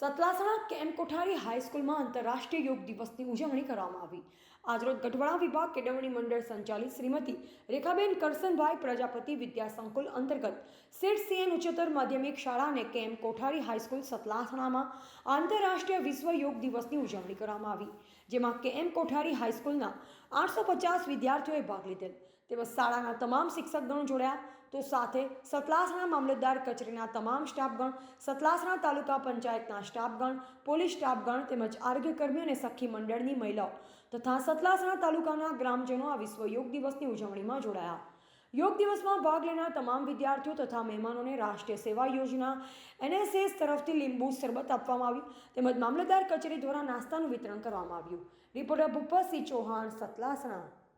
Satlasana camp કોઠારી હાઈસ્કૂલમાં આંતરરાષ્ટ્રીય યોગ દિવસની ઉજવણી કરવામાં આવી. આજરોજ ગઢવાડા વિભાગ કેળવણી મંડળ સંચાલિત શ્રીમતી રેખાબેન કરસનભાઈ પ્રજાપતિ વિદ્યા સંકુલ અંતર્ગત સેઠ સીએન ઉચ્ચતર માધ્યમિક શાળા અને કેમ્પ કોઠારી હાઈસ્કૂલ સતલાસણામાં આંતરરાષ્ટ્રીય વિશ્વ યોગ દિવસની ઉજવણી કરવામાં આવી, જેમાં કેએમ કોઠારી હાઈસ્કૂલના આઠસો પચાસ વિદ્યાર્થીઓએ ભાગ લીધેલ. તેમજ શાળાના તમામ શિક્ષકગણ જોડ્યા, તો સાથે સતલાસણા મામલતદાર કચેરીના તમામ સ્ટાફગણ સતલાસણા તાલુકા પંચાયતના સ્ટાફગણ, પોલીસ સ્ટાફગણ તેમજ આરોગ્યકર્મી અને સખી મંડળની મહિલાઓ તથા સતલાસણા તાલુકાના ગ્રામજનો આ વિશ્વ યોગ દિવસની ઉજવણીમાં જોડાયા. યોગ દિવસમાં ભાગ લેનાર તમામ વિદ્યાર્થીઓ તથા મહેમાનોને રાષ્ટ્રીય સેવા યોજના, એનએસએસ તરફથી લીંબુ શરબત આપવામાં આવ્યું તેમજ મામલતદાર કચેરી દ્વારા નાસ્તાનું વિતરણ કરવામાં આવ્યું. રિપોર્ટર ભૂપતસિંહ ચૌહાણ, સતલાસણા